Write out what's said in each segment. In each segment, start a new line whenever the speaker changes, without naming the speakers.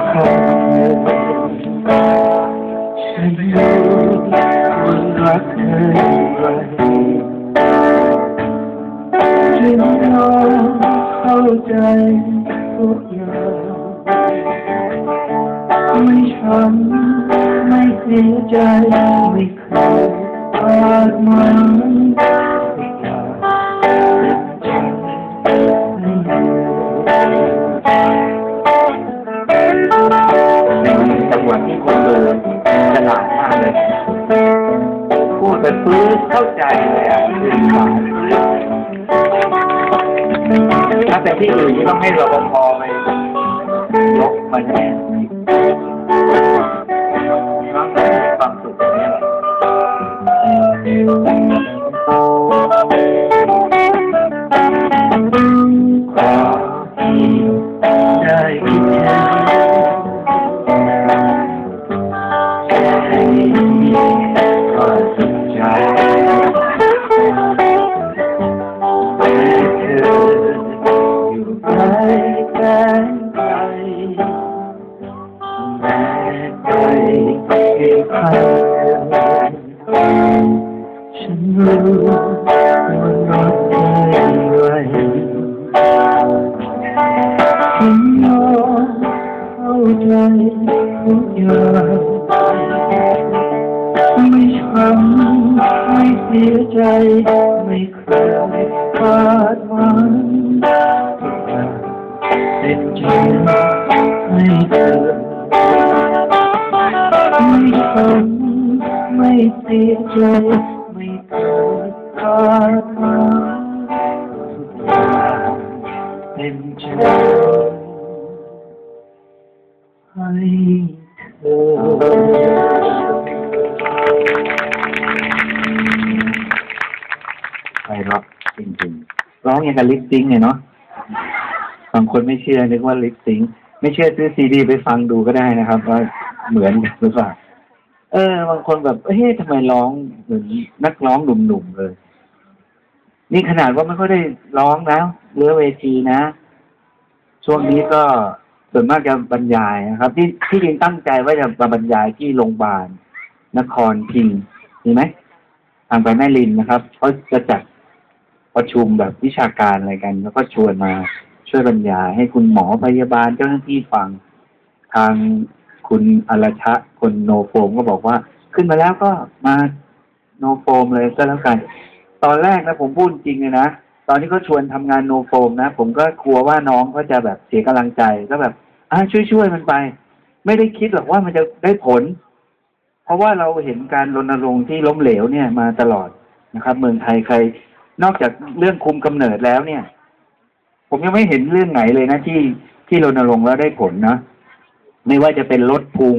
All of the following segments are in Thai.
ไรฉันยอมเข้าใจทุกอย่างไม่ช้ำไม่เสียใจไม่เคย แต่ที่อื่น
นี่ต้องให้รปภไปยกมันแน่น้องมีความสุขตรงนี้ห
รอ ไรฉันยอมเข้าใจทุกอย่างไม่ช้ำไม่เสียใจ ไม่เคยคาดหวังทุกอย่างเป็นใจให้เธอไม่ช้ำไม่เสียใจ เป็นใจให้เธอ
ไปร็อกจริงๆร้องอย่างกับลิปซิงค์เนี่ยเนาะบางคนไม่เชื่อนึกว่าลิปซิงค์ไม่เชื่อซื้อซีดีไปฟังดูก็ได้นะครับว่าเหมือนกันหรือเปล่าเออบางคนแบบเฮ้ยทำไมร้องเหมือนนักร้องหนุ่มๆเลย นี่ขนาดว่าไม่ค่อยได้ร้องนะเรือเวทีนะ ช่วงนี้ก็ส่วนมากจะบรรยายนะครับ ที่ที่จริงตั้งใจว่าจะมาบรรยายที่โรงพยาบาลนครพิงค์มีไหมทางไปแม่รินนะครับเขาจะจัดประชุมแบบวิชาการอะไรกัน แล้วก็ชวนมาช่วยบรรยายให้คุณหมอพยาบาลเจ้าหน้าที่ฟัง ทางคุณอรชะคนโนโฟมก็บอกว่า ขึ้นมาแล้วก็มาโนโฟมเลยก็แล้วกัน ตอนแรกนะผมพูดจริงเลยนะ ตอนที่เขาชวนทำงานโนโฟมนะ ผมก็กลัวว่าน้องเขาจะแบบเสียกำลังใจก็แบบอ่าช่วยช่วยๆมันไป ไม่ได้คิดหรอกว่ามันจะได้ผล เพราะว่าเราเห็นการรณรงค์ที่ล้มเหลวเนี่ยมาตลอดนะครับ เมืองไทยใคร นอกจากเรื่องคุมกำเนิดแล้วเนี่ย ผมยังไม่เห็นเรื่องไหนเลยนะที่ที่รณรงค์แล้วได้ผลนะไม่ว่าจะเป็นลดพุง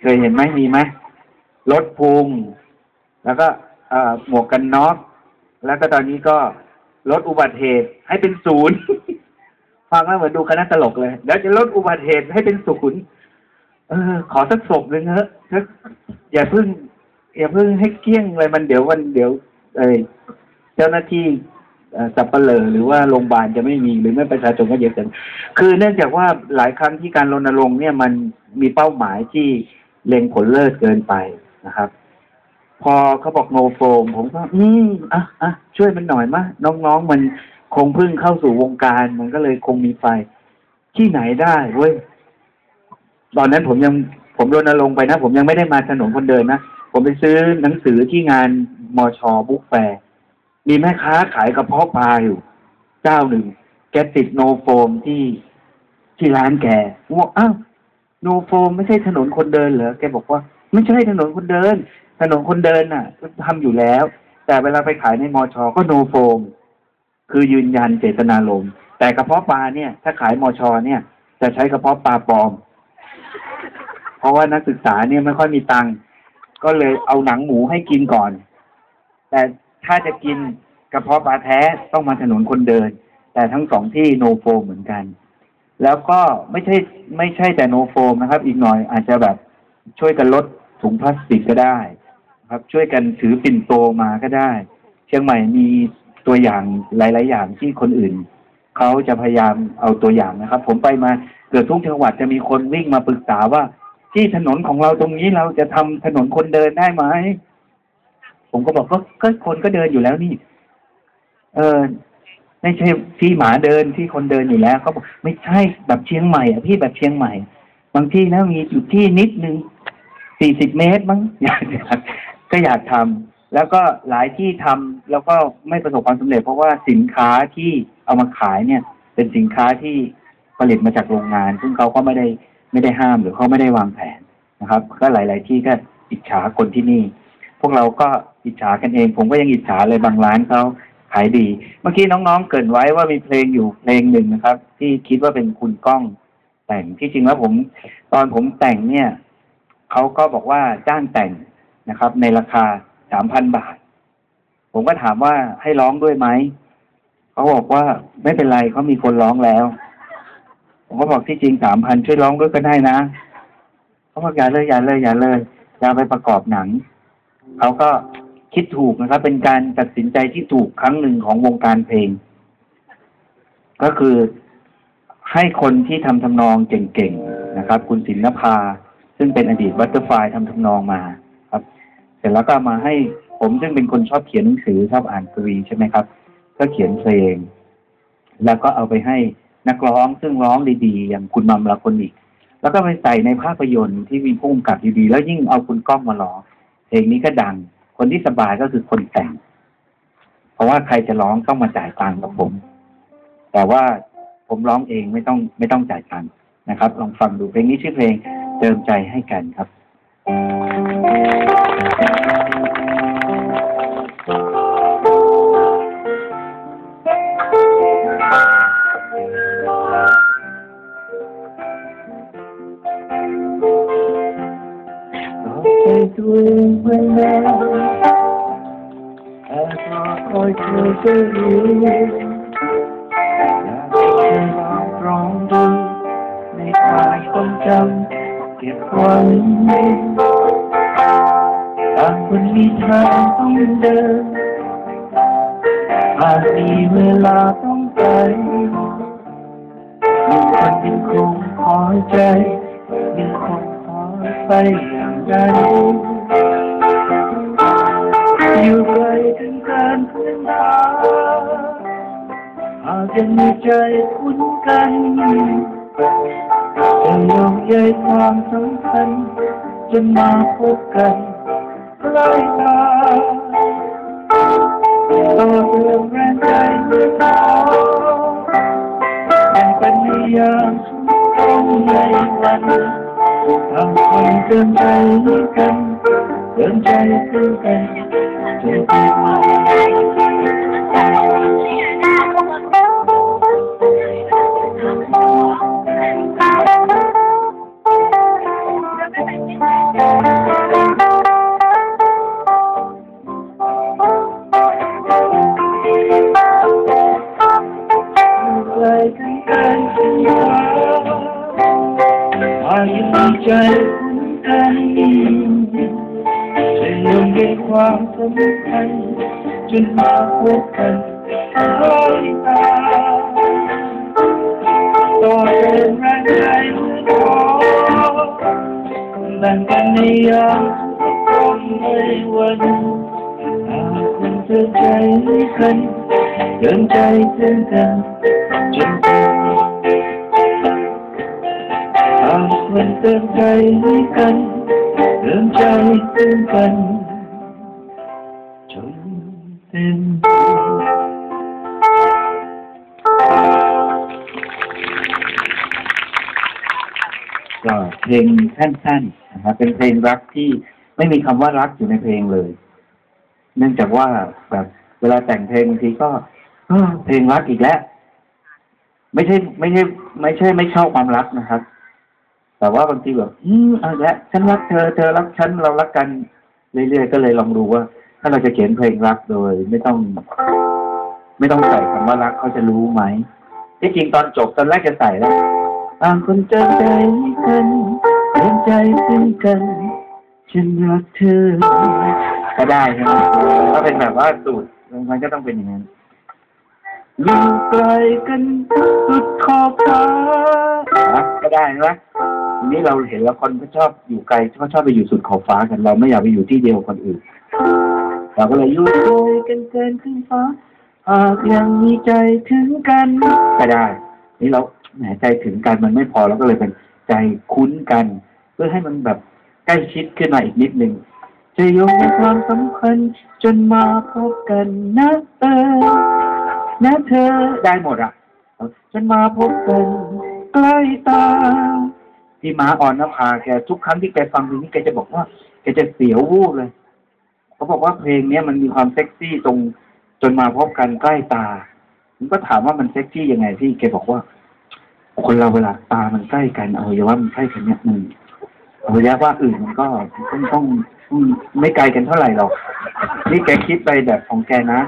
เคยเห็นไหมมีไหมลดพุงแล้วก็ หมวกกันน็อกแล้วก็ตอนนี้ก็ลดอุบัติเหตุให้เป็นศูนย์ฟังแล้วเหมือนดูคณะตลกเลยแล้วจะลดอุบัติเหตุให้เป็นศูนย์เออ ขอสักศพหนึ่งเถอะอย่าเพิ่ง อย่าเพิ่งให้เกี้ยงเลยมันเดี๋ยววันเดี๋ยว เอเจ้าหน้าที่สับเปลอหรือว่าโรงพยาบาลจะไม่มีหรือไม่ประชาชนก็เยอะเกินคือเนื่องจากว่าหลายครั้งที่การรณรงค์เนี่ยมันมีเป้าหมายที่เล็งผลเลิศเกินไปนะครับ พอเขาบอกโนโฟมผมก็ อืมอะอะช่วยมันหน่อยมะน้องๆมันคงเพิ่งเข้าสู่วงการมันก็เลยคงมีไฟ ที่ไหนได้เว้ยตอนนั้นผมยังผมรณรงค์ไปนะ ผมยังไม่ได้มาถนนคนเดินนะผมไปซื้อหนังสือที่งานมอชอบุ๊กแฟร์มีแม่ค้าขายกระเพาะปลาอยู่ เจ้าหนึ่ง แกติดโนโฟมที่ที่ร้านแกผมบอกอ้าวโนโฟมไม่ใช่ถนนคนเดินเหรอแกบอกว่า ไม่ใช่ถนนคนเดิน ถนนคนเดินน่ะทำอยู่แล้ว แต่เวลาไปขายในมอชอก็โนโฟม คือยืนยันเจตนารมณ์แต่กระเพาะปลาเนี่ย ถ้าขายมอชอเนี่ย จะใช้กระเพาะปลาปลอม เพราะว่านักศึกษาเนี่ยไม่ค่อยมีตังค์ก็เลยเอาหนังหมูให้กินก่อน แต่ถ้าจะกินกระเพาะปลาแท้ต้องมาถนนคนเดิน แต่ทั้งสองที่โนโฟมเหมือนกัน แล้วก็ไม่ใช่ไม่ใช่แต่โนโฟมนะครับ อีกหน่อยอาจจะแบบช่วยกันลดถุงพลาสติกก็ได้ ครับ ช่วยกันถือปิ่นโตมาก็ได้ เชียงใหม่มีตัวอย่างหลาย ๆ อย่างที่คนอื่นเขาจะพยายามเอาตัวอย่างนะครับ ผมไปมาเกิดทุกจังหวัดจะมีคนวิ่งมาปรึกษาว่า ที่ถนนของเราตรงนี้เราจะทำถนนคนเดินได้ไหมผมก็บอกก็ก็คนก็เดินอยู่แล้วนี่ เออไม่ใช่ที่หมาเดินที่คนเดินอยู่แล้วเขาบอกไม่ใช่แบบเชียงใหม่อะพี่แบบเชียงใหม่ บางที่นะมีจุดที่นิดนึงสี่สิบเมตรมั้งอยาก ก็อยากทำแล้วก็หลายที่ทำแล้วก็ไม่ประสบความสำเร็จ เพราะว่าสินค้าที่เอามาขายเนี่ย เป็นสินค้าที่ผลิตมาจากโรงงาน ซึ่งเขาก็ไม่ได้ไม่ได้ห้ามหรือเขาไม่ได้วางแผนนะครับ ก็หลาย ๆ ที่ก็อิจฉาคนที่นี่ พวกเราก็อิจฉากันเอง ผมก็ยังอิจฉาเลยบางร้านเขาขายดี เมื่อกี้น้องๆเกรินไว้ว่ามีเพลงอยู่เพลงหนึ่งนะครับ ที่คิดว่าเป็นคุณก้องแต่งที่จริงแล้วผม ตอนผมแต่งเนี่ยเขาก็บอกว่าจ้างแต่ง นะครับ ในราคาสามพันบาท ผมก็ถามว่าให้ร้องด้วยไหมเขาบอกว่าไม่เป็นไรเขามีคนร้องแล้ว ผมก็บอกที่จริงสามพันช่วยร้องด้วยก็ได้นะเขาบอกอย่าเลยอย่าเลยอย่าเลยอย่าไปประกอบหนังเขาก็คิดถูกนะครับ เป็นการตัดสินใจที่ถูกครั้งหนึ่งของวงการเพลง ก็คือให้คนที่ทำทำนองเก่งๆนะครับ คุณศิลนภา ซึ่งเป็นอดีตบัตเตอร์ไฟทำทำนองมา ร็จแล้วก็มาให้ผมซึ่งเป็นคนชอบเขียนหนังสือชอบอ่านกวีใช่ไหมครับ ก็เขียนเพลง แล้วก็เอาไปให้นักร้องซึ่งร้องดีๆ อย่างคุณมัมลาคนอีก แล้วก็ไปใส่ในภาพยนตร์ที่มีผู้กำกับดีๆ แล้วยิ่งเอาคุณก้องมาร้องเพลงนี้ก็ดัง คนที่สบายก็คือคนแต่ง เพราะว่าใครจะร้องต้องมาจ่ายตังค์กับผม แต่ว่าผมร้องเองไม่ต้องไม่ต้องจ่ายตังค์นะครับ ลองฟังดูเพลงนี้ชื่อเพลงเติมใจให้กันครับ
ร้อยากให้เธอลองร้องดูในความทรงจำเก็บไว้ต่างคนมีทางต้องเดินอาจมีเวลาต้องไปมีคนยังคงคอใจยังคงคอไปอย่างนั้น ยังมีใจคุ้นกันจะยอมใยความสำคัญจนมาพบกันใกล้ตาต่อเรื่องแรงใจเมื่อเช้าแข่งกันในยามสุของในวันทำคนเกินใจกันเกินใจซึ่งกันจนถึง ใจกันจะยอมให้ความสำคัญจนมาพบกันร้อยตาต่อเดินแรงใจเมื่อท้อแบ่งกันในยามทุกคนในวันหากคุณเจอใจกันเดินใจถึงกัน มันเติมใจให้กันเติมใจถึงกันจนเต็ม
ก็เพลงสั้นๆนะครับเป็นเพลงรักที่ไม่มีคำว่ารักอยู่ในเพลงเลย เนื่องจากว่าแบบเวลาแต่งเพลงบางทีก็เพลงรักอีกแล้ว ไม่ใช่ ไม่ใช่ ไม่ใช่ไม่ชอบความรักนะครับ แต่ว่าบางทีแบบ อืมเอาอีกแล้วฉันรักเธอ เธอรักฉัน เรารักกันเรื่อยๆ ก็เลยลองดูว่า ถ้าเราจะเขียนเพลงรักโดย ไม่ต้อง ไม่ต้องใส่คำว่ารักเขาจะรู้ไหม ที่จริงตอนจบตอนแรกจะใส่แล้ว
ต่างคนจอใจกันเดินใจถึงกันฉันรักเธอ
ก็ได้ใช่ไหมถ้าเป็นแบบว่าสูตรมันก็ต้องเป็นอย่างนั้นอยู่ไกลกันสุดขอบฟ้าก็ได้นะที นี้เราเห็นแล้วคนก็ชอบอยู่ไกลก็ชอบไปอยู่สุดขอบฟ้ากันเราไม่อยากไปอยู่ที่เดียวคนอื่นเราก็เลยอยู่ไกลกันเกินขึ้นฟ้าหากยังมีใจถึงกันก็ได้ นี่เราแหมใจถึงกันมันไม่พอเราก็เลยเป็นใจคุ้นกัน เพื่อให้มันแบบใกล้ชิดขึ้นมาอีกนิดหนึ่งจะโยงความสัมพันธ์จนมาพบกันนะเออนะเธอได้หมดอะจนมาพบกันใกล้ตา พี่ม้าอ่อนนภาแกทุกครั้งที่แกฟังเพลงนี้แกจะบอกว่าแกจะเสียววูบเลยเขาบอกว่าเพลงเนี้ยมันมีความเซ็กซี่ตรงจนมาพบกันใกล้ตาผมก็ถามว่ามันเซ็กซี่ยังไงพี่แกบอกว่า คนเราเวลาตามันใกล้กันอวัยวะมันใกล้กันเนี่ยมันอวัยวะอื่นมันก็ต้องต้องไม่ไกลกันเท่าไหร่หรอกนี่แกคิดไปแบบของแกนะ